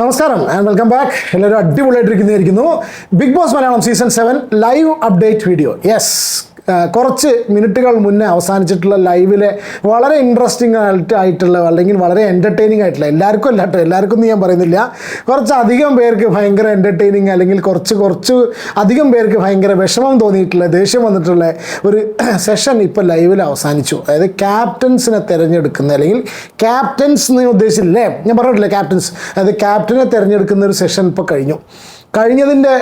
നമസ്കാരം and welcome back എല്ലാവരും അടിപൊളിയായിട്ടിരിക്കുന്നതായിരിക്കുന്നു. Big boss Malayalam season seven live update video yes കുറച്ച് മിനിറ്റുകൾ മുന്നേ അവസാനിച്ചിട്ടുള്ള ലൈവിലെ വളരെ ഇൻട്രസ്റ്റിംഗ് ആയിട്ട് ആയിട്ടുള്ള അല്ലെങ്കിൽ വളരെ എന്റർടൈനിങ് ആയിട്ടുള്ള എല്ലാവർക്കും അല്ല കേട്ടോ എല്ലാവർക്കും ഞാൻ പറയുന്നില്ല. കുറച്ച് അധികം പേർക്ക് ഭയങ്കര എന്റർടൈനിങ് അല്ലെങ്കിൽ കുറച്ച് കുറച്ച് അധികം പേർക്ക് ഭയങ്കര വിഷമം തോന്നിയിട്ടുള്ള ദേഷ്യം വന്നിട്ടുള്ള ഒരു സെഷൻ ഇപ്പോൾ ലൈവിൽ അവസാനിച്ചു. അതായത് ക്യാപ്റ്റൻസിനെ തിരഞ്ഞെടുക്കുന്ന അല്ലെങ്കിൽ ക്യാപ്റ്റൻസ് എന്ന് ഉദ്ദേശിച്ചില്ലേ? ഞാൻ പറഞ്ഞിട്ടില്ലേ ക്യാപ്റ്റൻസ് അതായത് ക്യാപ്റ്റനെ തിരഞ്ഞെടുക്കുന്ന ഒരു സെഷൻ ഇപ്പോൾ കഴിഞ്ഞു. കഴിഞ്ഞതിന്റെ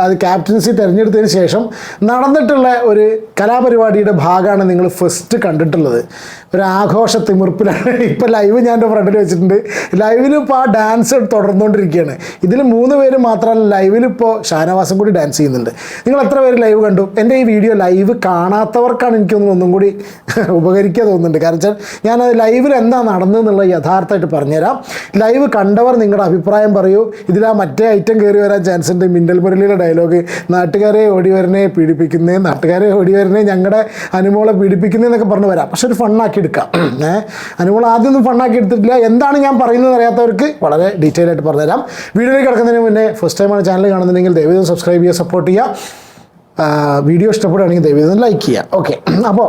അത് ക്യാപ്റ്റൻസി തിരഞ്ഞെടുത്തതിന് ശേഷം നടന്നിട്ടുള്ള ഒരു കലാപരിപാടിയുടെ ഭാഗമാണ് നിങ്ങൾ ഫസ്റ്റ് കണ്ടിട്ടുള്ളത്. ഒരു ആഘോഷ തിമിർപ്പിലാണ്. ഇപ്പോൾ ലൈവ് ഞാൻ എന്റെ ഫ്രണ്ടിൽ വെച്ചിട്ടുണ്ട്. ലൈവിൽ ഇപ്പോൾ ആ ഡാൻസ് തുടർന്നുകൊണ്ടിരിക്കുകയാണ്. ഇതിൽ മൂന്ന് പേര് മാത്രമല്ല ലൈവിൽ ഇപ്പോൾ ഷാനവാസം കൂടി ഡാൻസ് ചെയ്യുന്നുണ്ട്. നിങ്ങൾ എത്ര പേര് ലൈവ് കണ്ടു? എന്റെ ഈ വീഡിയോ ലൈവ് കാണാത്തവർക്കാണ് എനിക്കൊന്നും ഒന്നും കൂടി ഉപകരിക്കുക തോന്നുന്നുണ്ട്. കാരണം വെച്ചാൽ ഞാനത് ലൈവിൽ എന്താ നടന്നതെന്നുള്ളത് യഥാർത്ഥമായിട്ട് പറഞ്ഞുതരാം. ലൈവ് കണ്ടവർ നിങ്ങളുടെ അഭിപ്രായം പറയൂ. ഇതിൽ ആ മറ്റേ ഐറ്റം കയറി വരാൻ ചാൻസ് ഉണ്ട്. മിന്നൽ മുരളിയുടെ ഡയലോഗ് നാട്ടുകാരെ ഓടി വരണേ പീഡിപ്പിക്കുന്നേ നാട്ടുകാരെ ഓടി വരണേ ഞങ്ങളുടെ അനുമോളെ പീഡിപ്പിക്കുന്നേ എന്നൊക്കെ പറഞ്ഞു വരാം. പക്ഷെ ഒരു ഫണ്ണാക്കി എടുക്കാം. ഏഹ് അനുമോൾ ആദ്യം ഒന്നും ഫണ്ണാക്കി എടുത്തിട്ടില്ല. എന്താണ് ഞാൻ പറയുന്നത് അറിയാത്തവർക്ക് വളരെ ഡീറ്റെയിൽ ആയിട്ട് പറഞ്ഞുതരാം. വീഡിയോയിൽ കിടക്കുന്നതിന് മുന്നേ ഫസ്റ്റ് ടൈമാണ് ചാനൽ കാണുന്നുണ്ടെങ്കിൽ ദയവീതം സബ്സ്ക്രൈബ് ചെയ്യുക സപ്പോർട്ട് ചെയ്യുക. വീഡിയോ ഇഷ്ടപ്പെടുകയാണെങ്കിൽ ദയവീതം ലൈക്ക് ചെയ്യുക. ഓക്കെ അപ്പോൾ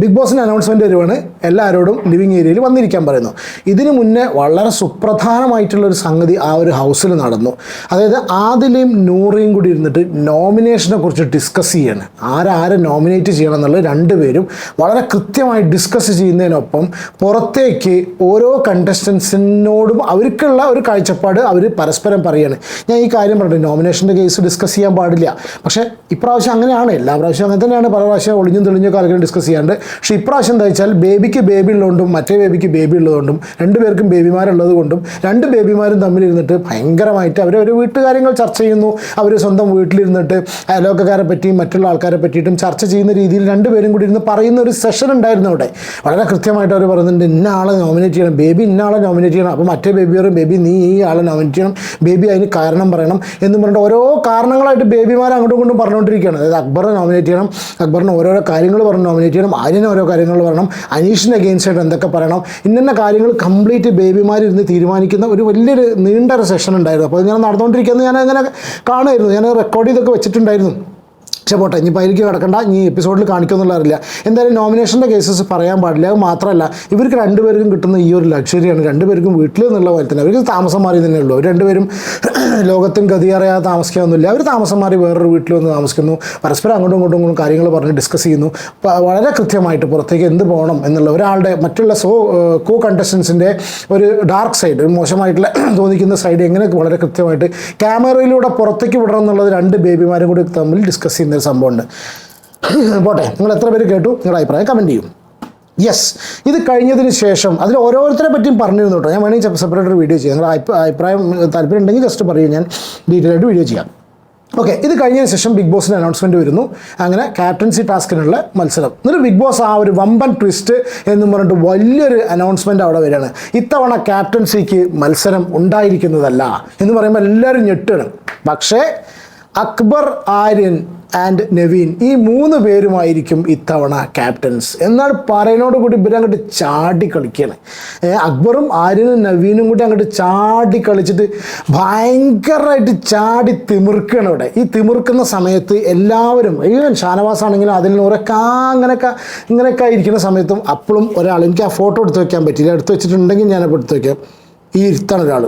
ബിഗ് ബോസിന്റെ അനൗൺസ്മെന്റ് വരുവാണ്. എല്ലാവരോടും ലിവിങ് ഏരിയയിൽ വന്നിരിക്കാൻ പറയുന്നു. ഇതിനു മുന്നേ വളരെ സുപ്രധാനമായിട്ടുള്ളൊരു സംഗതി ആ ഒരു ഹൗസിൽ നടന്നു. അതായത് ആദിലയും നൂറയും കൂടി ഇരുന്നിട്ട് നോമിനേഷനെ കുറിച്ച് ഡിസ്കസ് ചെയ്യാണ്. ആരാരെ നോമിനേറ്റ് ചെയ്യണം എന്നുള്ളത് രണ്ടുപേരും വളരെ കൃത്യമായി ഡിസ്കസ് ചെയ്യുന്നതിനൊപ്പം പുറത്തേക്ക് ഓരോ കണ്ടസ്റ്റൻസിനോടും അവർക്കുള്ള ഒരു കാഴ്ചപ്പാട് അവർ പരസ്പരം പറയാണ്. ഞാൻ ഈ കാര്യം പറഞ്ഞു നോമിനേഷന്റെ കേസ് ഡിസ്കസ് ചെയ്യാൻ പാടില്ല. പക്ഷേ ഇപ്രാവശ്യം അങ്ങനെയാണ്. എല്ലാ പ്രാവശ്യവും അങ്ങനെ തന്നെയാണ്. പല പ്രാവശ്യം ഒളിഞ്ഞും തെളിഞ്ഞൊക്കെ ആളുകൾ ഡിസ്കസ് ചെയ്യാണ്ട് പക്ഷേ ഇപ്രാവശ്യം എന്താ വെച്ചാൽ ബേബിക്ക് ബേബി ഉള്ളതുകൊണ്ടും മറ്റേ ബേബിക്ക് ബേബി ഉള്ളതുകൊണ്ടും രണ്ട് പേർക്കും ബേബിമാരുള്ളത് കൊണ്ടും രണ്ട് ബേബിമാരും തമ്മിലിരുന്നിട്ട് ഭയങ്കരമായിട്ട് അവർ ഒരു വീട്ടുകാര്യങ്ങൾ ചർച്ച ചെയ്യുന്നു. അവർ സ്വന്തം വീട്ടിലിരുന്നിട്ട് അയലോക്കക്കാരെ പറ്റിയും മറ്റുള്ള ആൾക്കാരെ പറ്റിയിട്ടും ചർച്ച ചെയ്യുന്ന രീതിയിൽ രണ്ടുപേരും കൂടി ഇരുന്ന് പറയുന്ന ഒരു സെഷൻ ഉണ്ടായിരുന്നു അവിടെ. വളരെ കൃത്യമായിട്ട് അവർ പറയുന്നുണ്ട് ഇന്ന ആളെ നോമിനേറ്റ് ചെയ്യണം. ബേബി ഇന്ന ആളെ നോമിനേറ്റ് ചെയ്യണം. അപ്പോൾ മറ്റേ ബേബി പറയും ബേബി നീ ഈ ആളെ നോമിനേറ്റ് ചെയ്യണം. ബേബി അതിന് കാരണം പറയണം. എന്ന് പറഞ്ഞിട്ട് ഓരോ കാരണങ്ങളായിട്ട് ബേബിമാരെ അങ്ങോട്ടും ഇങ്ങോട്ടും പറഞ്ഞുകൊണ്ടിരിക്കുകയാണ്. അതായത് അക്ബറിനെ നോമിനേറ്റ് ചെയ്യണം. അക്ബറിന് ഓരോരോ കാര്യങ്ങൾ പറഞ്ഞ് നോമിനേറ്റ് ചെയ്യണം. ആര്യനെ ഓരോ കാര്യങ്ങൾ പറയണം അനീഷിന്റെ അഗെയിൻസ്റ്റ് ആയിട്ട് എന്തൊക്കെ പറയണം. ഇന്ന കാര്യങ്ങൾ കംപ്ലീറ്റ് ബേബിമാരിരുന്ന് തീരുമാനിക്കുന്ന ഒരു വലിയൊരു നീണ്ട ഒരു സെഷൻ ഉണ്ടായിരുന്നു. അപ്പോൾ ഇങ്ങനെ നടന്നുകൊണ്ടിരിക്കുന്നത് ഞാൻ അങ്ങനെ കാണുമായിരുന്നു. ഞാൻ റെക്കോർഡ് ചെയ്തൊക്കെ വെച്ചിട്ടുണ്ടായിരുന്നു. പക്ഷേ പോട്ടെ ഇനിയിപ്പോൾ അതിലേക്ക് കിടക്കണ്ട. ഇനി എപ്പിസോഡിൽ കാണിക്കുമെന്നുള്ള അറിയില്ല എന്തായാലും നോമിനേഷന്റെ കേസസ് പറയാൻ പാടില്ല. അത് മാത്രമല്ല ഇവർക്ക് രണ്ടുപേർക്കും കിട്ടുന്ന ഈ ഒരു ലക്ഷറിയാണ് രണ്ടുപേർക്കും വീട്ടിൽ നിന്നുള്ള പോലെ തന്നെ. അവർക്ക് താമസം മാറി തന്നെ ഉള്ളൂ. അവർ രണ്ടുപേരും ലോകത്തും ഗതിയറിയാതെ താമസിക്കാനൊന്നുമില്ല. അവർ താമസം മാറി വേറൊരു വീട്ടിൽ വന്ന് താമസിക്കുന്നു. പരസ്പരം അങ്ങോട്ടും ഇങ്ങോട്ടും ഇങ്ങോട്ടും കാര്യങ്ങൾ പറഞ്ഞ് ഡിസ്കസ് ചെയ്യുന്നു. വളരെ കൃത്യമായിട്ട് പുറത്തേക്ക് എന്ത് പോകണം എന്നുള്ള ഒരാളുടെ മറ്റുള്ള സോ കോ കണ്ടസ്റ്റൻസിന്റെ ഒരു ഡാർക്ക് സൈഡ് ഒരു മോശമായിട്ടുള്ള തോന്നിക്കുന്ന സൈഡ് എങ്ങനെ വളരെ കൃത്യമായിട്ട് ക്യാമറയിലൂടെ പുറത്തേക്ക് വിടണം എന്നുള്ളത് രണ്ട് ബേബിമാരും കൂടി തമ്മിൽ ഡിസ്കസ് ചെയ്യുന്ന ഒരു സംഭവമുണ്ട്. പോട്ടെ നിങ്ങൾ എത്ര പേര് കേട്ടു? നിങ്ങളുടെ അഭിപ്രായം കമന്റ് ചെയ്യും. യെസ് ഇത് കഴിഞ്ഞതിന് ശേഷം അതിൽ ഓരോരുത്തരെ പറ്റിയും പറഞ്ഞിരുന്നു കേട്ടോ. ഞാൻ വേണമെങ്കിൽ സെപ്പറേറ്റ് ഒരു വീഡിയോ ചെയ്യാം. നിങ്ങളുടെ അഭിപ്രായം താല്പര്യം ഉണ്ടെങ്കിൽ ജസ്റ്റ് പറയും. ഞാൻ ഡീറ്റെയിൽ ആയിട്ട് വീഡിയോ ചെയ്യാം. ഓക്കെ ഇത് കഴിഞ്ഞതിന് ശേഷം ബിഗ് ബോസിന്റെ അനൗൺസ്മെന്റ് വരുന്നു. അങ്ങനെ ക്യാപ്റ്റൻസി ടാസ്കിനുള്ള മത്സരം. എന്നിട്ട് ബിഗ് ബോസ് ആ ഒരു വമ്പൻ ട്വിസ്റ്റ് എന്ന് പറഞ്ഞിട്ട് വലിയൊരു അനൗൺസ്മെന്റ് അവിടെ വരികയാണ്. ഇത്തവണ ക്യാപ്റ്റൻസിക്ക് മത്സരം ഉണ്ടായിരിക്കുന്നതല്ല എന്ന് പറയുമ്പോൾ എല്ലാവരും ഞെട്ടുകയാണ്. പക്ഷേ അക്ബർ ആര്യൻ ആൻഡ് നവീൻ ഈ മൂന്ന് പേരുമായിരിക്കും ഇത്തവണ ക്യാപ്റ്റൻസ് എന്നാൽ പറയുന്നതോട് കൂടി ഇവരെ അങ്ങോട്ട് ചാടി കളിക്കുകയാണ്. അക്ബറും ആര്യനും നവീനും കൂടി അങ്ങോട്ട് ചാടി കളിച്ചിട്ട് ഭയങ്കരമായിട്ട് ചാടി തിമിർക്കുകയാണ് ഇവിടെ. ഈ തിമിർക്കുന്ന സമയത്ത് എല്ലാവരും ഈവൻ ഷാനവാസ് ആണെങ്കിലും അതിൽ ഉറക്കെ അങ്ങനെയൊക്കെ ഇങ്ങനെയൊക്കെ ഇരിക്കുന്ന സമയത്തും അപ്പോഴും ഒരാൾ എനിക്ക് ആ ഫോട്ടോ എടുത്ത് വയ്ക്കാൻ പറ്റില്ല എടുത്ത് വെച്ചിട്ടുണ്ടെങ്കിൽ ഞാനപ്പോൾ എടുത്ത് വയ്ക്കാം ഈ ഇരുത്താണ് ഒരാൾ.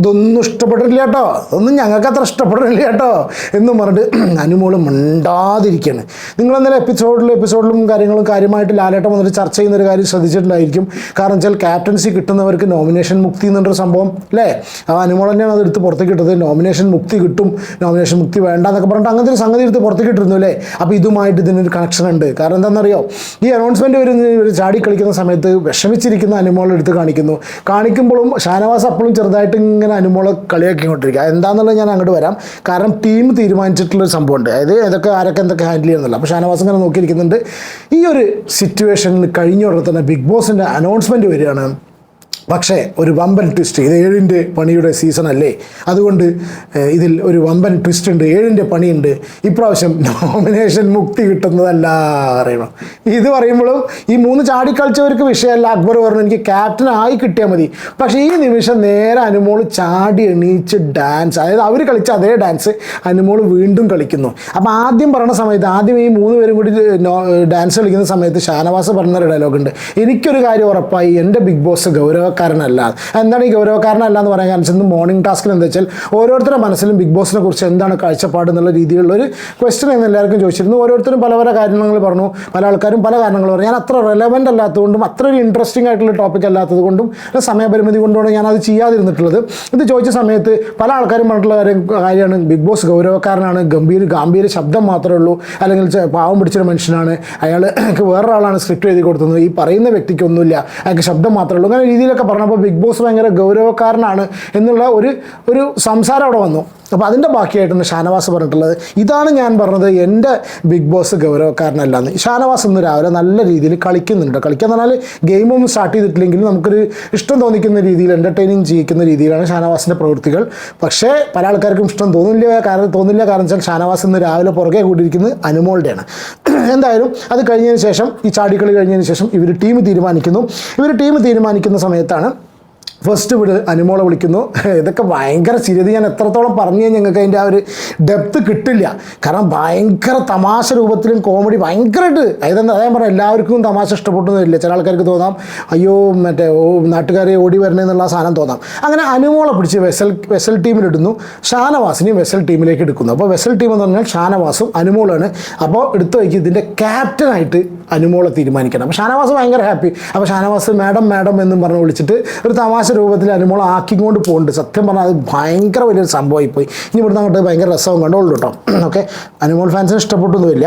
ഇതൊന്നും ഇഷ്ടപ്പെട്ടില്ല കേട്ടോ. ഇതൊന്നും ഞങ്ങൾക്ക് അത്ര ഇഷ്ടപ്പെട്ടില്ല കേട്ടോ. എന്നും പറഞ്ഞിട്ട് അനുമോൾ മിണ്ടാതിരിക്കുകയാണ് നിങ്ങൾ ഇന്നലെ എപ്പിസോഡിലും എപ്പിസോഡിലും കാര്യങ്ങളും കാര്യമായിട്ട് ലാലേട്ടം വന്നിട്ട് ചർച്ച ചെയ്യുന്ന ഒരു കാര്യം ശ്രദ്ധിച്ചിട്ടുണ്ടായിരിക്കും. കാരണം വെച്ചാൽ ക്യാപ്റ്റൻസി കിട്ടുന്നവർക്ക് നോമിനേഷൻ മുക്തി എന്നൊരു സംഭവം അല്ലേ? ആ അനുമോൾ തന്നെയാണ് അത് എടുത്ത് പുറത്തേക്ക് ഇട്ടത്. നോമിനേഷൻ മുക്തി കിട്ടും നോമിനേഷൻ മുക്തി വേണ്ട എന്നൊക്കെ പറഞ്ഞിട്ട് അങ്ങനത്തെ ഒരു സംഗതി എടുത്ത് പുറത്തേക്ക് ഇട്ടിരുന്നു അല്ലേ? അപ്പോൾ ഇതുമായിട്ട് ഇതിനൊരു കണക്ഷൻ ഉണ്ട്. കാരണം എന്താണെന്നറിയോ? ഈ അനൗൺസ്മെന്റ് വരുന്ന ഇവർ ചാടി കളിക്കുന്ന സമയത്ത് വിഷമിച്ചിരിക്കുന്ന അനുമോൾ എടുത്ത് കാണിക്കുന്നു. കാണിക്കുമ്പോഴും ഷാനവാസ് അപ്പോഴും ചെറുതായിട്ട് ഇങ്ങനെ അനുമോളെ കളിയാക്കിക്കൊണ്ടിരിക്കുക എന്താണെന്നുള്ളത് ഞാൻ അങ്ങോട്ട് വരാം. കാരണം ടീം തീരുമാനിച്ചിട്ടുള്ളൊരു സംഭവമുണ്ട്. അതായത് ഏതൊക്കെ ആരൊക്കെ എന്തൊക്കെ ഹാൻഡിൽ ചെയ്യുന്നില്ല അപ്പോൾ ഷാനവാസ് ഇങ്ങനെ നോക്കിയിരിക്കുന്നുണ്ട്. ഈ ഒരു സിറ്റുവേഷനിൽ കഴിഞ്ഞ ഉടനെ തന്നെ ബിഗ് ബോസിന്റെ അനൗൺസ്മെന്റ് വരികയാണ്. പക്ഷേ ഒരു വമ്പൻ ട്വിസ്റ്റ് ഇത് ഏഴിന്റെ പണിയുടെ സീസൺ അല്ലേ? അതുകൊണ്ട് ഇതിൽ ഒരു വമ്പൻ ട്വിസ്റ്റ് ഉണ്ട്. ഏഴിന്റെ പണിയുണ്ട്. ഇപ്രാവശ്യം നോമിനേഷൻ മുക്തി കിട്ടുന്നതല്ല അറിയണം ഇത് പറയുമ്പോഴും ഈ മൂന്ന് ചാടിക്കളിച്ചവർക്ക് വിഷയമല്ല. അക്ബർ പറഞ്ഞു എനിക്ക് ക്യാപ്റ്റൻ ആയി കിട്ടിയാൽ മതി. പക്ഷേ ഈ നിമിഷം നേരെ അനുമോൾ ചാടി എണീച്ച് ഡാൻസ് അതായത് അവർ കളിച്ച അതേ ഡാൻസ് അനുമോൾ വീണ്ടും കളിക്കുന്നു. അപ്പോൾ ആദ്യം പറഞ്ഞ സമയത്ത് ആദ്യം ഈ മൂന്ന് പേരും കൂടി ഡാൻസ് കളിക്കുന്ന സമയത്ത് ഷാനവാസ് പറഞ്ഞൊരു ഡയലോഗ് ഉണ്ട്. എനിക്കൊരു കാര്യം ഉറപ്പായി. എന്റെ ബിഗ് ബോസ് ഗൗരവക്കാരനല്ല എന്താണ് ഈ ഗൗരവക്കാരനല്ല എന്ന് പറയാൻ കാരണം ഇന്ന് മോർണിംഗ് ടാസ്കിൽ എന്താ വെച്ചാൽ ഓരോരുത്തരുടെ മനസ്സിലും ബിഗ് ബോസിനെ കുറിച്ച് എന്താണ് കാഴ്ചപ്പാട് എന്നുള്ള രീതിയിലുള്ള ഒരു ക്വസ്റ്റൻ എന്ന് എല്ലാവർക്കും ചോദിച്ചിരുന്നു ഓരോരുത്തരും പല പല കാര്യങ്ങൾ പറഞ്ഞു. പല ആൾക്കാരും പല കാരണങ്ങൾ പറഞ്ഞു. ഞാൻ അത്ര റെലവന്റ് അല്ലാത്തതുകൊണ്ടും അത്ര ഒരു ഇൻട്രസ്റ്റിംഗ് ആയിട്ടുള്ള ടോപ്പിക് അല്ലാത്തത് കൊണ്ടും സമയപരിമിതി കൊണ്ടുമാണ് ഞാൻ അത് ചെയ്യാതിരുന്നിട്ടുള്ളത്. ഇത് ചോദിച്ച സമയത്ത് പല ആൾക്കാരും പറഞ്ഞിട്ടുള്ള കാര്യം കാര്യമാണ്. ബിഗ് ബോസ് ഗൗരവക്കാരനാണ്. ഗംഭീര ഗാംഭീര ശബ്ദം മാത്രമേ ഉള്ളൂ. അല്ലെങ്കിൽ പാവം പിടിച്ചൊരു മനുഷ്യനാണ്. അയാൾ വേറൊരാളാണ് സ്ക്രിപ്റ്റ് എഴുതി കൊടുത്തത്. ഈ പറയുന്ന വ്യക്തിക്കൊന്നുമില്ല. അയാൾക്ക് ശബ്ദം മാത്രമേ ഉള്ളൂ. അങ്ങനെ രീതിയിലൊക്കെ പറഞ്ഞപ്പോൾ ബിഗ് ബോസ് ഭയങ്കര ഗൗരവക്കാരനാണ് എന്നുള്ള ഒരു ഒരു സംസാരം അവിടെ വന്നു. അപ്പോൾ അതിന്റെ ബാക്കിയായിട്ടാണ് ഷാനവാസ് പറഞ്ഞിട്ടുള്ളത്. ഇതാണ് ഞാൻ പറഞ്ഞത് എന്റെ ബിഗ് ബോസ് ഗൗരവക്കാരനല്ല എന്ന് ഷാനവാസ് ഇന്ന് രാവിലെ നല്ല രീതിയിൽ കളിക്കുന്നുണ്ട്. കളിക്കുക എന്ന് പറഞ്ഞാൽ ഗെയിമൊന്നും സ്റ്റാർട്ട് ചെയ്തിട്ടില്ലെങ്കിലും നമുക്കൊരു ഇഷ്ടം തോന്നിക്കുന്ന രീതിയിൽ എന്റർടൈനിങ് ചെയ്യിക്കുന്ന രീതിയിലാണ് ഷാനവാസിന്റെ പ്രവൃത്തികൾ. പക്ഷേ പല ആൾക്കാർക്കും ഇഷ്ടം തോന്നില്ല കാരണം തോന്നില്ല. കാരണം വെച്ചാൽ ഷാനവാസ് ഇന്ന് രാവിലെ പുറകെ കൂടിയിരിക്കുന്നത് അനുമോളുടെയാണ്. എന്തായാലും അത് കഴിഞ്ഞതിന് ശേഷം ഈ ചാടിക്കളി കഴിഞ്ഞതിന് ശേഷം ഇവർ ടീം തീരുമാനിക്കുന്നു. ഇവർ ടീം തീരുമാനിക്കുന്ന സമയത്താണ് ഫസ്റ്റ് വിട് അനുമോളെ വിളിക്കുന്നു. ഇതൊക്കെ ഭയങ്കര സ്ഥിരത ഞാൻ എത്രത്തോളം പറഞ്ഞു ഞങ്ങൾക്ക് അതിന്റെ ആ ഒരു ഡെപ്ത് കിട്ടില്ല. കാരണം ഭയങ്കര തമാശ രൂപത്തിലും കോമഡി ഭയങ്കരമായിട്ട്. അതായത് അതായത് പറഞ്ഞാൽ എല്ലാവർക്കും തമാശ ഇഷ്ടപ്പെട്ടൊന്നുമില്ല ചില ആൾക്കാർക്ക് തോന്നാം അയ്യോ മറ്റേ ഓ നാട്ടുകാരെ ഓടി വരണേ എന്നുള്ള സാധനം തോന്നാം. അങ്ങനെ അനുമോളെ പിടിച്ച് വെസൽ വെസൽ ടീമിലിടുന്നു ഷാനവാസിനെയും വെസൽ ടീമിലേക്ക് എടുക്കുന്നു. അപ്പോൾ വെസൽ ടീം എന്ന് പറഞ്ഞാൽ ഷാനവാസും അനുമോളാണ് അപ്പോൾ എടുത്തു വയ്ക്കും ഇതിന്റെ ക്യാപ്റ്റനായിട്ട് അനുമോളെ തീരുമാനിക്കണം. അപ്പോൾ ഷാനവാസ് ഭയങ്കര ഹാപ്പി അപ്പോൾ ഷാനവാസ് മാഡം മാഡം എന്നും പറഞ്ഞ് വിളിച്ചിട്ട് ഒരു തമാശ രൂപത്തിൽ അനുമോളെ ആക്കിക്കൊണ്ട് പോകുന്നുണ്ട് സത്യം പറഞ്ഞാൽ അത് ഭയങ്കര വലിയൊരു സംഭവമായിപ്പോയി. ഇനി ഇവിടുന്ന് അങ്ങോട്ട് ഭയങ്കര രസവും കണ്ടോളൂ കേട്ടോ. ഓക്കെ അനുമോൾ ഫാൻസിന് ഇഷ്ടപ്പെട്ടൊന്നുമില്ല.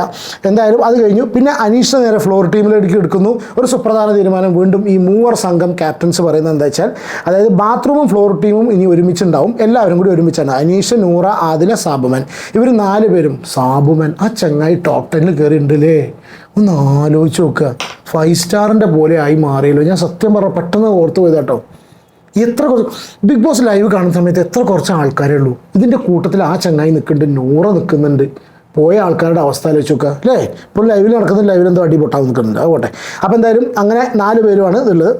എന്തായാലും അത് കഴിഞ്ഞു. പിന്നെ അനീഷ് നേരെ ഫ്ലോർ ടീമിലേക്ക് എടുക്കുന്നു. ഒരു സുപ്രധാന തീരുമാനം വീണ്ടും ഈ മൂവർ സംഘം ക്യാപ്റ്റൻസ് പറയുന്നത് എന്താ വെച്ചാൽ അതായത് ബാത്റൂമും ഫ്ലോർ ടീമും ഇനി ഒരുമിച്ചുണ്ടാവും. എല്ലാവരും കൂടി ഒരുമിച്ചാണ്. അനീഷ് നൂറ ആദില സാബുമൻ. ഇവർ നാല് പേരും സാബുമൻ ആ ചങ്ങായി ടോപ്പ് ടെന്നിൽ കയറിയിട്ടുണ്ടല്ലേ ഒന്ന് ആലോചിച്ച് നോക്കുക ഫൈവ് സ്റ്റാറിന്റെ പോലെ ആയി മാറിയല്ലോ. ഞാൻ സത്യം പറഞ്ഞ പെട്ടെന്ന് ഓർത്ത് പോയത് കേട്ടോ എത്ര കുറച്ച് ബിഗ് ബോസ് ലൈവ് കാണുന്ന സമയത്ത് എത്ര കുറച്ച് ആൾക്കാരേ ഉള്ളൂ. ഇതിന്റെ കൂട്ടത്തിൽ ആ ചങ്ങായി നിൽക്കുന്നുണ്ട് നൂറ് നിൽക്കുന്നുണ്ട് പോയ ആൾക്കാരുടെ അവസ്ഥ ആലോചിച്ച് നോക്കുക അല്ലേ ഇപ്പോൾ ലൈവിൽ നടക്കുന്ന ലൈവിൽ എന്തോ അടി പൊട്ടാൻ നിൽക്കുന്നുണ്ട് അത് പോട്ടെ. അപ്പോൾ എന്തായാലും അങ്ങനെ നാല് പേരുമാണ് ഇതുള്ളത്.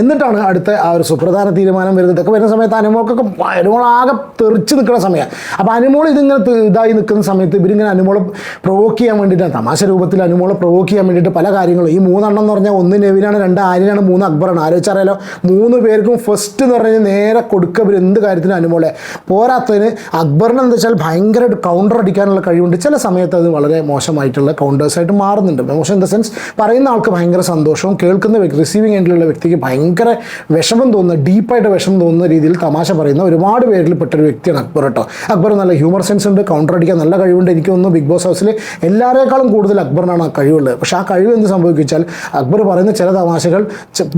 എന്നിട്ടാണ് അടുത്ത ആ ഒരു സുപ്രധാന തീരുമാനം വരുന്നത്. ഇതൊക്കെ വരുന്ന സമയത്ത് അനുമോൾക്കൊക്കെ അനുമോളാകെ തെറിച്ച് നിൽക്കുന്ന സമയമാണ് അപ്പോൾ അനുമോൾ ഇതിങ്ങനെ ഇതായി നിൽക്കുന്ന സമയത്ത് ഇവരിങ്ങനെ അനുമോളെ പ്രൊവോക്ക് ചെയ്യാൻ വേണ്ടിയിട്ടാണ്. തമാശ രൂപത്തിൽ അനുമോളെ പ്രൊവോക്ക് ചെയ്യാൻ വേണ്ടിയിട്ട് പല കാര്യങ്ങളും. ഈ മൂന്നെണ്ണം എന്ന് പറഞ്ഞാൽ ഒന്ന് നെവിനാണ് രണ്ട് ആര്യനാണ് മൂന്ന് അക്ബറാണ്. ആലോചിച്ചറിയാലോ? മൂന്ന് പേർക്കും ഫസ്റ്റ് എന്ന് പറഞ്ഞാൽ നേരെ കൊടുക്കുക ഇവർ എന്ത് കാര്യത്തിനും അനുമോളെ? പോരാത്തതിന് അക്ബറിന് എന്താ വെച്ചാൽ ഭയങ്കരമായിട്ട് കൗണ്ടർ അടിക്കാനുള്ള കഴിവുണ്ട്. ചില സമയത്ത് അത് വളരെ മോശമായിട്ടുള്ള കൗണ്ടേഴ്സായിട്ട് മാറുന്നുണ്ട്. മോശം ഇൻ ദ സെൻസ് പറയുന്ന ആൾക്ക് ഭയങ്കര സന്തോഷവും കേൾക്കുന്ന വ്യക്തി റിസീവിങ് എൻഡിലുള്ള വ്യക്തിക്ക് ഭയങ്കര വിഷമം തോന്നുന്ന ഡീപ്പായിട്ട് വിഷമം തോന്നുന്ന രീതിയിൽ തമാശ പറയുന്ന ഒരുപാട് പേരിൽ പെട്ടൊരു വ്യക്തിയാണ് അക്ബർ കേട്ടോ അക്ബർ നല്ല ഹ്യൂമർ സെൻസ് ഉണ്ട് കൗണ്ടർ അടിക്കാൻ നല്ല കഴിവുണ്ട്. എനിക്ക് തോന്നുന്നു ബിഗ് ബോസ് ഹൗസിൽ എല്ലാവരേക്കാളും കൂടുതൽ അക്ബറിനാണ് ആ കഴിവുള്ളത്. പക്ഷേ ആ കഴിവ് എന്ത് സംഭവിച്ചാൽ അക്ബർ പറയുന്ന ചില തമാശകൾ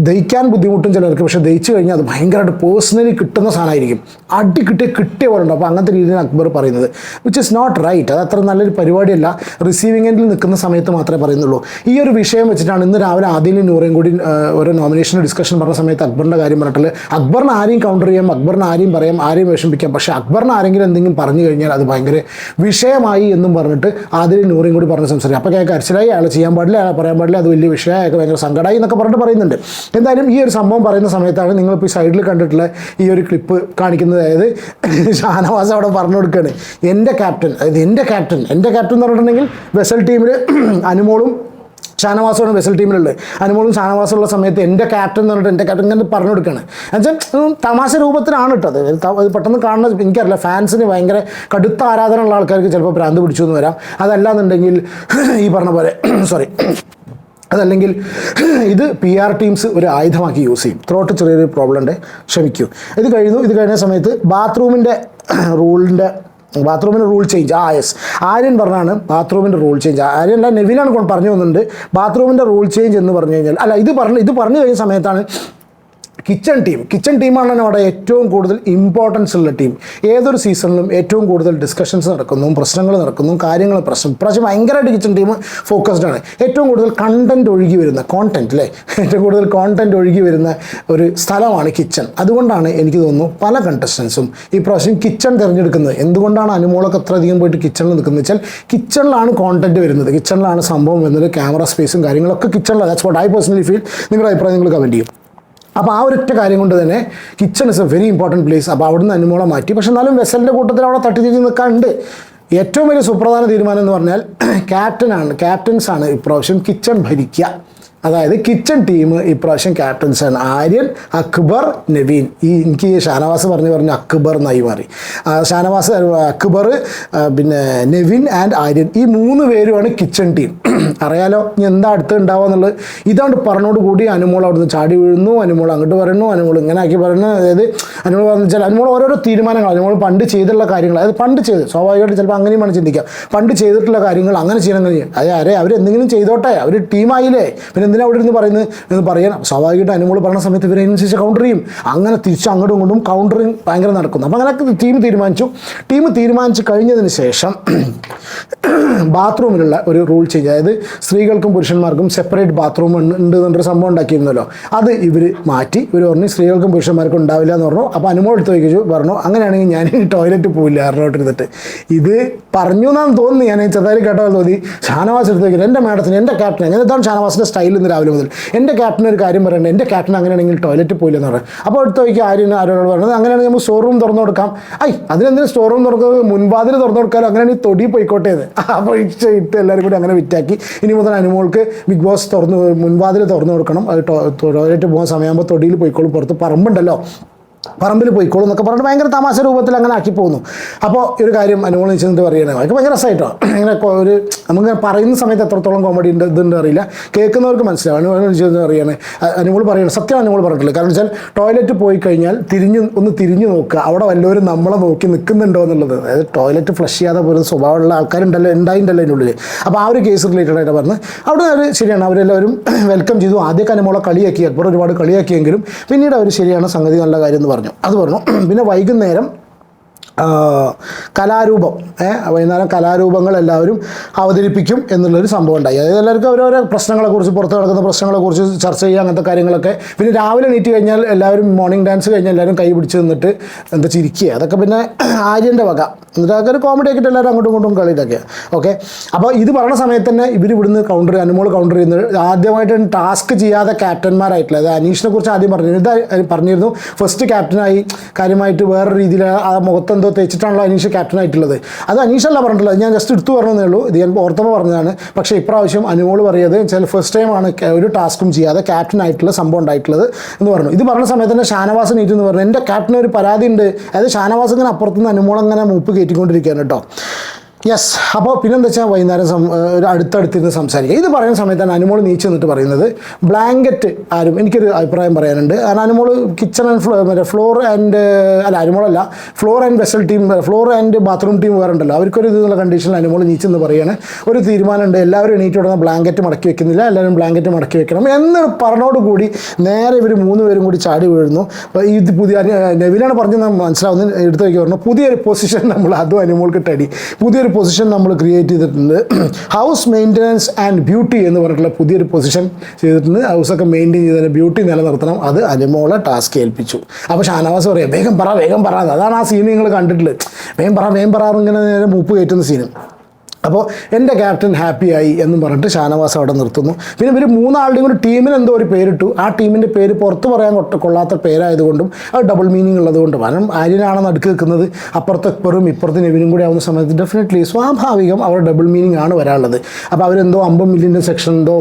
ദഹിക്കാൻ ബുദ്ധിമുട്ടും ചിലർക്ക്. പക്ഷേ ദഹിച്ചു കഴിഞ്ഞാൽ അത് ഭയങ്കരമായിട്ട് പേഴ്സണലി കിട്ടുന്ന സാധനമായിരിക്കും. അടി കിട്ടിയ കിട്ടിയ പോലെ ഉണ്ട് അപ്പോൾ അങ്ങനത്തെ രീതിയിൽ അക്ബർ പറയുന്നത്. വിച്ച് ഇസ് നോട്ട് റൈറ്റ് അത് അത്ര നല്ലൊരു പരിപാടിയല്ല. റിസീവിംഗ് എൻഡിൽ നിൽക്കുന്ന സമയത്ത് മാത്രമേ പറയുന്നുള്ളൂ. ഈ ഒരു വിഷയം വെച്ചിട്ടാണ് ഇന്ന് രാവിലെ ആദ്യം നൂറേം കൂടി ഓരോ നോമിനേഷൻ ഡിസ്കഷൻ പറഞ്ഞ സമയത്ത് അക്ബറിന്റെ കാര്യം പറഞ്ഞിട്ടുള്ളത് അക്ബറിന് ആരെയും കൗണ്ടർ ചെയ്യാം അക്ബറിന് ആരെയും പറയാം ആരെയും വിഷമിക്കാം പക്ഷേ അക്ബറിന് ആരെങ്കിലും എന്തെങ്കിലും പറഞ്ഞു കഴിഞ്ഞാൽ അത് ഭയങ്കര വിഷയമായി എന്നും പറഞ്ഞിട്ട് ആദ്യം നൂറിയും കൂടി പറഞ്ഞ് സംസാരിക്കും. അപ്പോൾ കേൾക്കാൻ അരച്ചിലായി അയാൾ ചെയ്യാൻ പാടില്ല അയാൾ പറയാൻ പാടില്ല അത് വലിയ വിഷയമായി അയാൾക്ക് ഭയങ്കര സങ്കടമായി എന്നൊക്കെ പറഞ്ഞിട്ട് പറയുന്നുണ്ട്. എന്തായാലും ഈ ഒരു സംഭവം പറയുന്ന സമയത്താണ് നിങ്ങളിപ്പോൾ ഈ സൈഡിൽ കണ്ടിട്ടുള്ള ഈ ഒരു ക്ലിപ്പ് കാണിക്കുന്നത്. അതായത് ഷാനവാസ് അവിടെ പറഞ്ഞു കൊടുക്കുകയാണ് എന്റെ ക്യാപ്റ്റൻ അതായത് എന്റെ ക്യാപ്റ്റൻ എന്റെ ക്യാപ്റ്റൻ എന്ന് പറഞ്ഞിട്ടുണ്ടെങ്കിൽ വെസൽ ടീമിൽ അനുമോളും ഷാനവാസമാണ് വെസൽ ടീമിലുള്ളത് അനുമോളും ഷാനവാസുള്ള സമയത്ത് എന്റെ ക്യാപ്റ്റൻ എന്ന് പറഞ്ഞിട്ട് എന്റെ ക്യാപ്റ്റൻ ഇങ്ങനെ പറഞ്ഞു കൊടുക്കുകയാണ് എന്നുവെച്ചാൽ തമാശ രൂപത്തിലാണ് കേട്ടോ അത്. പെട്ടെന്ന് കാണുന്നത് എനിക്കറിയില്ല. ഫാൻസിന് ഭയങ്കര കടുത്ത ആരാധന ഉള്ള ആൾക്കാർക്ക് ചിലപ്പോൾ ഭ്രാന്ത് പിടിച്ചു എന്ന് വരാം. അതല്ലാന്നുണ്ടെങ്കിൽ ഈ പറഞ്ഞ പോലെ സോറി അതല്ലെങ്കിൽ ഇത് പി ആർ ടീംസ് ഒരു ആയുധമാക്കി യൂസ് ചെയ്യും. ത്രോട്ട് ചെറിയൊരു പ്രോബ്ലം ഉണ്ട്. ക്ഷമിക്കൂ. ഇത് കഴിഞ്ഞു. ഇത് കഴിഞ്ഞ സമയത്ത് ബാത്റൂമിന്റെ റൂളിന്റെ ബാത്റൂമിന്റെ റൂൾ ചേഞ്ച് ആ എസ് ആര്യൻ പറഞ്ഞാണ് ബാത്റൂമിന്റെ റൂൾ ചേഞ്ച് ആര്യൻ അല്ല നെവിനാണ് പറഞ്ഞു വന്നിട്ടുണ്ട് ബാത്റൂമിന്റെ റൂൾ ചേഞ്ച് എന്ന് പറഞ്ഞു കഴിഞ്ഞാൽ അല്ല ഇത് പറഞ്ഞു ഇത് പറഞ്ഞു കഴിഞ്ഞ സമയത്താണ് കിച്ചൺ ടീം കിച്ചൺ ടീമാണ് അവിടെ ഏറ്റവും കൂടുതൽ ഇമ്പോർട്ടൻസ് ഉള്ള ടീം ഏതൊരു സീസണിലും ഏറ്റവും കൂടുതൽ ഡിസ്കഷൻസ് നടക്കുന്നു പ്രശ്നങ്ങൾ നടക്കുന്നു കാര്യങ്ങൾ പ്രശ്നം. പ്രാവശ്യം ഭയങ്കരമായിട്ട് കിച്ചൺ ടീം ഫോക്കസ്ഡ് ആണ്. ഏറ്റവും കൂടുതൽ കണ്ടന്റ് ഒഴുകി വരുന്ന കോണ്ടന്റ് അല്ലേ ഏറ്റവും കൂടുതൽ കോണ്ടന്റ് ഒഴുകി വരുന്ന ഒരു സ്ഥലമാണ് കിച്ചൺ അതുകൊണ്ടാണ് എനിക്ക് തോന്നുന്നു പല കണ്ടസ്റ്റൻസും ഈ പ്രാവശ്യം കിച്ചൺ തിരഞ്ഞെടുക്കുന്നത്. എന്തുകൊണ്ടാണ് അനുമോളൊക്കെ അത്രയധികം പോയിട്ട് കിച്ചണിൽ നിൽക്കുന്നത്? വെച്ചാൽ കിച്ചണിലാണ് കോണ്ടന്റ് വരുന്നത്. കിച്ചണിലാണ് സംഭവം വരുന്നത്. ക്യാമറ സ്പേസും കാര്യങ്ങളൊക്കെ കിച്ചണിലാണ് that's what I personally feel നിങ്ങളുടെ അഭിപ്രായം നിങ്ങൾ കമന്റ് ചെയ്യും. അപ്പോൾ ആ ഒരൊറ്റ കാര്യം കൊണ്ട് തന്നെ kitchen is a very important place അപ്പോൾ അവിടുന്ന് അനുമോളം മാറ്റി. പക്ഷെ എന്നാലും വെസലിന്റെ കൂട്ടത്തിൽ അവിടെ തട്ടി തിരിഞ്ഞ് നിൽക്കാനുണ്ട് ഏറ്റവും വലിയ സുപ്രധാന തീരുമാനം എന്ന് പറഞ്ഞാൽ ക്യാപ്റ്റനാണ് ക്യാപ്റ്റൻസാണ് ഇപ്രാവശ്യം കിച്ചൺ ഭരിക്കുക അതായത് കിച്ചൺ ടീം ഇപ്രാവശ്യം ക്യാപ്റ്റൻസ് ആണ്. ആര്യൻ അക്ബർ നവീൻ. ഈ എനിക്ക് ഷാനവാസ് പറഞ്ഞു പറഞ്ഞ് അക്ബർ എന്നായി മാറി. ഷാനവാസ് അക്ബർ പിന്നെ നവീൻ ആൻഡ് ആര്യൻ. ഈ മൂന്ന് പേരുമാണ് കിച്ചൺ ടീം അറിയാലോ ഇനി എന്താ അടുത്ത് ഉണ്ടാവുക എന്നുള്ളത്? ഇതാണ്ട് പറഞ്ഞോട് കൂടി അനുമോൾ അവിടുന്ന് ചാടി വീഴുന്നു അനുമോൾ അങ്ങോട്ട് പറയുന്നു അനുമോൾ ഇങ്ങനെ ആക്കി പറയുന്നു. അതായത് അനുമോൾ പറഞ്ഞു വെച്ചാൽ അനുമോൾ ഓരോരോ തീരുമാനങ്ങൾ അനുമോൾ പണ്ട് ചെയ്തിട്ടുള്ള കാര്യങ്ങൾ. അതായത് പണ്ട് ചെയ്ത് സ്വാഭാവികമായിട്ട് ചിലപ്പോൾ അങ്ങനെയും വേണം ചിന്തിക്കാം പണ്ട് ചെയ്തിട്ടുള്ള കാര്യങ്ങൾ അങ്ങനെ ചെയ്യണം അങ്ങനെ ചെയ്യണം. അതെ അരെ അവർ എന്തെങ്കിലും ചെയ്തോട്ടെ അവർ ടീമായില്ലേ പിന്നെ എന്തിനാ അവിടെ ഇരുന്ന് പറയുന്നത് എന്ന് പറയണം സ്വാഭാവികമായിട്ട് അനുമോൾ പറഞ്ഞ സമയത്ത് ഇവർ അതിനനുസരിച്ച് കൗണ്ടർ ചെയ്യും. അങ്ങനെ തിരിച്ച് അങ്ങോട്ടും ഇങ്ങോട്ടും കൗണ്ടറിങ് ഭയങ്കര നടക്കുന്നു അപ്പോൾ അങ്ങനെ ടീം തീരുമാനിച്ചു. ടീം തീരുമാനിച്ച് കഴിഞ്ഞതിന് ശേഷം ബാത്റൂമിലുള്ള ഒരു റൂൾ ചേഞ്ച് അതായത് സ്ത്രീകൾക്കും പുരുഷന്മാർക്കും സെപ്പറേറ്റ് ബാത്റൂം ഉണ്ട് എന്നൊരു സംഭവം ഉണ്ടാക്കിയിരുന്നല്ലോ. അത് ഇവർ മാറ്റി. ഇവർ പറഞ്ഞു സ്ത്രീകൾക്കും പുരുഷന്മാർക്കും ഉണ്ടാവില്ല എന്ന് പറഞ്ഞു. അപ്പോൾ അനുമോൾ എടുത്ത് ചോദിച്ചു പറഞ്ഞു അങ്ങനെയാണെങ്കിൽ ഞാൻ ടോയ്ലറ്റ് പോവില്ല എറണോട്ട് ഇരുന്നിട്ട്. ഇത് പറഞ്ഞു എന്നാണ് തോന്നുന്നു ഞാൻ ചെറുതായി കേട്ടോ തോന്നി. ഷാനവാസ് എടുത്ത് വയ്ക്കുന്നത് എന്റെ മാഡത്തിന് എന്റെ ക്യാപ്റ്റൻ എന്താണ് ഷാനവാസിന്റെ സ്റ്റൈൽ ഇന്ന് രാവിലെ മുതൽ. എന്റെ ക്യാപ്റ്റൻ ഒരു കാര്യം പറയണ്ടേ എന്റെ ക്യാപ്റ്റൻ അങ്ങനെയാണെങ്കിൽ ടോയ്ലറ്റ് പോയില്ല എന്ന് പറഞ്ഞു അപ്പോൾ അടുത്ത വയ്ക്കുക ആരും ആരോട് പറഞ്ഞത് അങ്ങനെയാണെങ്കിൽ നമുക്ക് സ്റ്റോർ റൂം തുറന്നു കൊടുക്കാം. ഐ അതിനെന്തിനും സ്റ്റോർ റൂം തുറക്കുന്നത്? മുൻപാതിൽ തുറന്നു കൊടുക്കാലോ? അങ്ങനെയാണെങ്കിൽ തൊടി പോയിക്കോട്ടെ എന്ന്. അപ്പോൾ ഇട്ട് എല്ലാവരും കൂടി അങ്ങനെ വിറ്റാക്കി. ഇനി മുതൽ അനുമോൾക്ക് ബിഗ് ബോസ് തുറന്ന് മുൻപാതിൽ തുറന്നു കൊടുക്കണം. അത് ടോയ്ലറ്റ് പോകുന്ന സമയമാകുമ്പോൾ തൊടിയിൽ പോയിക്കോളും. പുറത്ത് പറമ്പുണ്ടല്ലോ. പറമ്പിൽ പോയിക്കോളും എന്നൊക്കെ പറഞ്ഞിട്ട് ഭയങ്കര തമാശ രൂപത്തിൽ അങ്ങനെ ആക്കി പോകുന്നു. അപ്പോൾ ഒരു കാര്യം അനുകൂലം ചെന്നിട്ട് പറയണേ അതൊക്കെ ഭയങ്കര രസമായിട്ടോ? ഇങ്ങനെ ഒരു നമുക്ക് പറയുന്ന സമയത്ത് എത്രത്തോളം കോമഡി ഉണ്ട് ഇതുണ്ട് അറിയില്ല. കേൾക്കുന്നവർക്ക് മനസ്സിലാവും. അനുകൂലം ചെന്ന് പറയണേ അനുകൂൾ പറയണം സത്യം അനുകൂൾ പറഞ്ഞിട്ടില്ല. കാരണം വെച്ചാൽ ടോയ്ലറ്റ് പോയി കഴിഞ്ഞാൽ തിരിഞ്ഞ് ഒന്ന് തിരിഞ്ഞു നോക്കുക. അവിടെ വല്ലവരും നമ്മളെ നോക്കി നിൽക്കുന്നുണ്ടോ എന്നുള്ളത്. അതായത് ടോയ്ലറ്റ് ഫ്ലഷ് ചെയ്യാതെ പോലും സ്വഭാവമുള്ള ആൾക്കാരുണ്ടല്ലോ ഉണ്ടായിട്ടുണ്ടല്ലോ അതിന്റെ ഉള്ളിൽ അപ്പോൾ ആ ഒരു കേസ് റിലേറ്റഡ് ആയിട്ട് പറഞ്ഞ് അവിടെ അവർ ശരിയാണ്. അവരെല്ലാവരും വെൽക്കം ചെയ്തു. ആദ്യമൊക്കെ അനുമോളെ കളിയാക്കി. അക്ബർ ഒരുപാട് കളിയാക്കിയെങ്കിലും പിന്നീട് അവർ ശരിയാണ് സംഗതി നല്ല കാര്യം എന്ന് പറഞ്ഞു അത് പറഞ്ഞു. പിന്നെ വൈകുന്നേരം കലാരൂപം വൈകുന്നേരം കലാരൂപങ്ങൾ എല്ലാവരും അവതരിപ്പിക്കും എന്നുള്ളൊരു സംഭവം ഉണ്ടായി. അതായത് എല്ലാവർക്കും അവരവരെ പ്രശ്നങ്ങളെക്കുറിച്ച് പുറത്ത് നടക്കുന്ന പ്രശ്നങ്ങളെക്കുറിച്ച് ചർച്ച ചെയ്യുക അങ്ങനത്തെ കാര്യങ്ങളൊക്കെ. പിന്നെ രാവിലെ എണീറ്റ് കഴിഞ്ഞാൽ എല്ലാവരും മോർണിംഗ് ഡാൻസ് കഴിഞ്ഞാൽ എല്ലാവരും കൈ പിടിച്ച് നിന്നിട്ട് എന്താ ചിരിക്കുക അതൊക്കെ പിന്നെ ആര്യന്റെ വക. എന്നിട്ട് അതൊക്കെ ഒരു കോമഡി ആക്കിയിട്ട് എല്ലാവരും അങ്ങോട്ടും ഇങ്ങോട്ടും ഇതൊക്കെ. ഓക്കെ അപ്പോൾ ഇത് പറയുന്ന സമയത്ത് തന്നെ ഇവർ ഇവിടുന്ന് കൗണ്ടർ അനുമോൾ കൗണ്ടർ ചെയ്യുന്നത് ആദ്യമായിട്ട് ടാസ്ക് ചെയ്യാതെ ക്യാപ്റ്റന്മാരായിട്ടുള്ള അത് അനീഷിനെ കുറിച്ച് ആദ്യം പറഞ്ഞിരുന്നു. ഇത് പറഞ്ഞിരുന്നു ഫസ്റ്റ് ക്യാപ്റ്റനായി കാര്യമായിട്ട് വേറെ രീതിയിൽ ആ മുഖത്തെന്തോ തേച്ചിട്ടാണല്ലോ അനീഷ് ക്യാപ്റ്റൻ ആയിട്ടുള്ളത്. അത് അനീഷല്ല പറഞ്ഞിട്ടുള്ളത്. ഞാൻ ജസ്റ്റ് എടുത്തു പറഞ്ഞതേ ഉള്ളൂ. ഇത് ഞാൻ ഓർത്തപ്പോൾ പറഞ്ഞതാണ്. പക്ഷേ ഇപ്രാവശ്യം അനുമോൾ പറയുന്നത് ചില ഫസ്റ്റ് ടൈമാണ് ഒരു ടാസ്കും ചെയ്യാതെ ക്യാപ്റ്റൻ ആയിട്ടുള്ള സംഭവം ഉണ്ടായിട്ടുള്ളത് എന്ന് പറഞ്ഞു. ഇത് പറഞ്ഞ സമയത്ത് തന്നെ ഷാനവാസ് നീറ്റ് എന്ന് പറഞ്ഞു. എന്റെ ക്യാപ്റ്റന് ഒരു പരാതി ഉണ്ട് അതായത് ഷാനവാസ് ഇങ്ങനെ അപ്പുറത്തുനിന്ന് അനുമോൾ അങ്ങനെ മൂപ്പ് കയറ്റിക്കൊണ്ടിരിക്കുകയാണ് കേട്ടോ. യെസ് അപ്പോൾ പിന്നെന്താ വെച്ചാൽ വൈകുന്നേരം ഒരു അടുത്തടുത്തിരുന്ന് സംസാരിക്കുക. ഇത് പറയുന്ന സമയത്താണ് അനുമോൾ നീച്ച് നിന്നിട്ട് പറയുന്നത് ബ്ലാങ്കറ്റ് ആരും എനിക്കൊരു അഭിപ്രായം പറയാനുണ്ട്. കാരണം അനുമോൾ കിച്ചൺ ആൻഡ് ഫ്ലോ മറ്റേ ഫ്ലോർ ആൻഡ് അല്ല അനുമോളല്ല floor and vessel team floor and bathroom team വേറെ ഉണ്ടല്ലോ അവർക്കൊരു ഇതുള്ള കണ്ടീഷനിൽ അനുമോൾ നീച്ചെന്ന് പറയുകയാണ് ഒരു തീരുമാനമുണ്ട്. എല്ലാവരും എണീറ്റ് ഉടനെ ബ്ലാങ്കറ്റ് മടക്കി വെക്കുന്നില്ല. എല്ലാവരും ബ്ലാങ്കറ്റ് മടക്കി വെക്കണം എന്ന് പറഞ്ഞോടുകൂടി നേരെ ഇവർ മൂന്ന് പേരും കൂടി ചാടി വീഴുന്നു. ഇത് പുതിയ നെവിനാണ് പറഞ്ഞത് മനസ്സിലാവുന്നത്. എടുത്തു വയ്ക്കുക പറഞ്ഞു. പുതിയൊരു പൊസിഷൻ നമ്മൾ അതും അനുമോൾക്ക് ടടി പുതിയൊരു പൊസിഷൻ നമ്മൾ ക്രിയേറ്റ് ചെയ്തിട്ടുണ്ട്. ഹൗസ് മെയിന്റനൻസ് ആൻഡ് ബ്യൂട്ടി എന്ന് പറഞ്ഞിട്ടുള്ള പുതിയൊരു പൊസിഷൻ ചെയ്തിട്ടുണ്ട്. ഹൗസൊക്കെ മെയിന്റെയിൻ ചെയ്തതിന് ബ്യൂട്ടി നിലനിർത്തണം. അത് അനുമോളെ ടാസ്ക് ഏൽപ്പിച്ചു. അപ്പോൾ ഷാനവാസ് പറയാം വേഗം പറ വേഗം പറ. അതാണ് ആ സീൻ നിങ്ങൾ കണ്ടിട്ടുള്ളത്. വേഗം പറ വേഗം പറ ഇങ്ങനെ മൂപ്പ് കയറ്റുന്ന സീനും അപ്പോൾ എന്റെ ക്യാപ്റ്റൻ ഹാപ്പിയായി എന്ന് പറഞ്ഞിട്ട് ഷാനവാസ് അവിടെ നിർത്തുന്നു. പിന്നെ ഇവർ മൂന്നാളുടെയും കൂടി ടീമിന് എന്തോ ഒരു പേരിട്ടു. ആ ടീമിന്റെ പേര് പുറത്ത് പറയാൻ കൊള്ളാത്ത പേരായതുകൊണ്ടും അത് ഡബിൾ മീനിങ് ഉള്ളതുകൊണ്ടും. കാരണം ആര്യനാണെന്ന് നടുക്ക് നിൽക്കുന്നത് അപ്പുറത്ത് ഇപ്പുറം ഇപ്പുറത്ത് നെവിനും കൂടി ആവുന്ന സമയത്ത് ഡെഫിനറ്റ്ലി സ്വാഭാവികം അവിടെ ഡബിൾ മീനിങ് ആണ് വരാനുള്ളത്. അപ്പോൾ അവരെന്തോ അമ്പത് മില്യന്റെ സെക്ഷൻ എന്തോ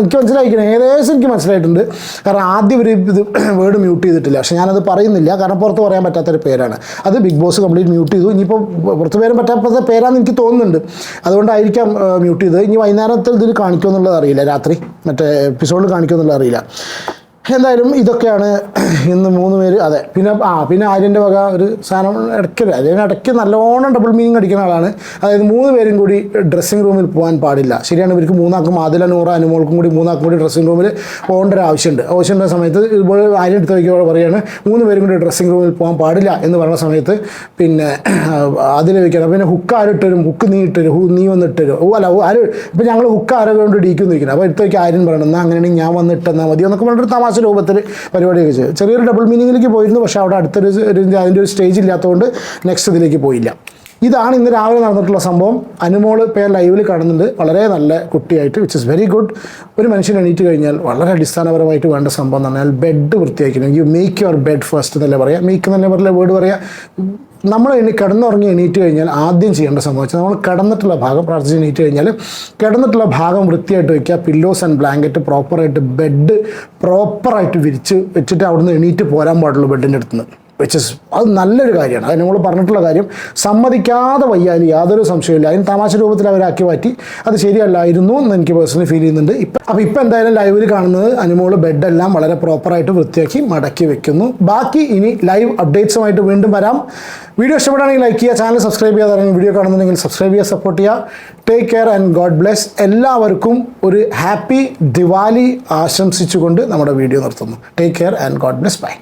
എനിക്ക് മനസ്സിലായിക്കണം ഏകദേശം എനിക്ക് മനസ്സിലായിട്ടുണ്ട്. കാരണം ആദ്യം ഒരു ഇത് വേർഡ് മ്യൂട്ട് ചെയ്തിട്ടില്ല. പക്ഷേ ഞാനത് പറയുന്നില്ല. കാരണം പുറത്ത് പറയാൻ പറ്റാത്തൊരു പേരാണ്. അത് ബിഗ് ബോസ് കംപ്ലീറ്റ് മ്യൂട്ട് ചെയ്തു. ഇനിയിപ്പോൾ പുറത്ത് പേരും പറ്റാത്ത പേരാണെന്ന് എനിക്ക് തോന്നുന്നുണ്ട്. അതുകൊണ്ടായിരിക്കാം മ്യൂട്ട് ചെയ്തത്. ഇനി വൈകുന്നേരത്തിൽ ഇതിൽ കാണിക്കുമെന്നുള്ളത് അറിയില്ല. രാത്രി മറ്റേ എപ്പിസോഡിൽ കാണിക്കുമെന്നുള്ളത് അറിയില്ല. എന്തായാലും ഇതൊക്കെയാണ് ഇന്ന് മൂന്ന് പേര് അതെ പിന്നെ ആ പിന്നെ ആര്യന്റെ വക ഒരു സാധനം ഇടയ്ക്ക് അദ്ദേഹം ഇടയ്ക്ക് നല്ലോണം ഡബിൾ മീനിങ് അടിക്കുന്ന ആളാണ്. അതായത് മൂന്ന് പേരും കൂടി ഡ്രസ്സിംഗ് റൂമിൽ പോകാൻ പാടില്ല. ശരിയാണ് ഇവർക്ക് മൂന്നാക്കും ആദില നൂറ അനുമോൾക്കും കൂടി മൂന്നാക്കും കൂടി ഡ്രസ്സിംഗ് റൂമിൽ പോകേണ്ട ഒരു ആവശ്യമുണ്ട്. ആവശ്യമുള്ള സമയത്ത് ഇപ്പോൾ ആര്യൻ എടുത്ത് വയ്ക്കുമ്പോൾ പറയുകയാണ് മൂന്ന് പേരും കൂടി ഡ്രസ്സിംഗ് റൂമിൽ പോകാൻ പാടില്ല എന്ന് പറഞ്ഞ സമയത്ത് പിന്നെ അതിൽ വയ്ക്കണം പിന്നെ ഹുക്ക് ആരിട്ടരും ഹുക്ക് നീ ഇട്ടരും ഹു നീ വന്നിട്ടരും ഓ അല്ല ആര് ഇപ്പം ഞങ്ങൾ ഹുക്ക് ആരെ കൊണ്ട് ഇടിക്കുന്നു ഇരിക്കുന്നത് അപ്പോൾ എടുത്ത് വയ്ക്കുക ആര്യം പറയണം എന്നാൽ അങ്ങനെയാണെങ്കിൽ ഞാൻ വന്നിട്ടെന്നാൽ മതി എന്നൊക്കെ പറഞ്ഞിട്ട് തമാശ രൂപത്തിൽ പരിപാടിയൊക്കെ ചെയ്തു. ചെറിയൊരു ഡബിൾ മീനിങ്ങിലേക്ക് പോയിരുന്നു പക്ഷേ അവിടെ അടുത്തൊരു അതിന്റെ ഒരു സ്റ്റേജ് ഇല്ലാത്തതുകൊണ്ട് നെക്സ്റ്റ് ഇതിലേക്ക് പോയില്ല. ഇതാണ് ഇന്ന് രാവിലെ നടന്നിട്ടുള്ള സംഭവം. അനുമോൾ പേർ ലൈവിൽ കാണുന്നുണ്ട്. വളരെ നല്ല കുട്ടിയായിട്ട് വിച്ച് ഇസ് വെരി ഗുഡ് ഒരു മനുഷ്യൻ എണീറ്റ് കഴിഞ്ഞാൽ വളരെ അടിസ്ഥാനപരമായിട്ട് വേണ്ട സംഭവം എന്ന് പറഞ്ഞാൽ ബെഡ് വൃത്തിയാക്കണം you make your bed first എന്നല്ലേ പറയാം? മേക്ക് എന്നല്ലേ പറഞ്ഞ വേർഡ് പറയാം? നമ്മൾ ഇനി കിടന്നുറങ്ങി എണീറ്റ് കഴിഞ്ഞാൽ ആദ്യം ചെയ്യേണ്ട സംഭവം നമ്മൾ കിടന്നിട്ടുള്ള ഭാഗം പ്രാർത്ഥിച്ച് എണീറ്റ് കഴിഞ്ഞാൽ കിടന്നിട്ടുള്ള ഭാഗം വൃത്തിയായിട്ട് വയ്ക്കുക പില്ലോസ് ആൻഡ് ബ്ലാങ്കറ്റ് പ്രോപ്പറായിട്ട് ബെഡ് പ്രോപ്പറായിട്ട് വിരിച്ച് വെച്ചിട്ട് അവിടുന്ന് എണീറ്റ് പോരാൻ പാടുള്ളൂ ബെഡിന്റെ അടുത്ത് നിന്ന് വിച്ച് ഇസ് അത് നല്ലൊരു കാര്യമാണ്. അത് നമ്മൾ പറഞ്ഞിട്ടുള്ള കാര്യം സമ്മതിക്കാതെ വയ്യാൽ യാതൊരു സംശയമില്ല അതിന് തമാശ രൂപത്തിൽ അവരാക്കി മാറ്റി. അത് ശരിയല്ലായിരുന്നു എന്ന് എനിക്ക് പേഴ്സണലി ഫീൽ ചെയ്യുന്നുണ്ട്. ഇപ്പം അപ്പോൾ ഇപ്പം എന്തായാലും ലൈവിൽ കാണുന്നത് അനുമോൾ ബെഡെല്ലാം വളരെ പ്രോപ്പറായിട്ട് വൃത്തിയാക്കി മടക്കി വെക്കുന്നു. ബാക്കി ഇനി ലൈവ് അപ്ഡേറ്റ്സുമായിട്ട് വീണ്ടും വരാം. വീഡിയോ ഇഷ്ടപ്പെടുകയാണെങ്കിൽ ലൈക്ക് ചെയ്യുക ചാനൽ സബ്സ്ക്രൈബ് ചെയ്യാതെ വീഡിയോ കാണുന്നുണ്ടെങ്കിൽ സബ്സ്ക്രൈബ് ചെയ്യുക സപ്പോർട്ട് ചെയ്യുക. Take care and God bless എല്ലാവർക്കും ഒരു ഹാപ്പി ദിവാലി ആശംസിച്ചുകൊണ്ട് നമ്മുടെ വീഡിയോ നിർത്തുന്നു. Take care and God bless bye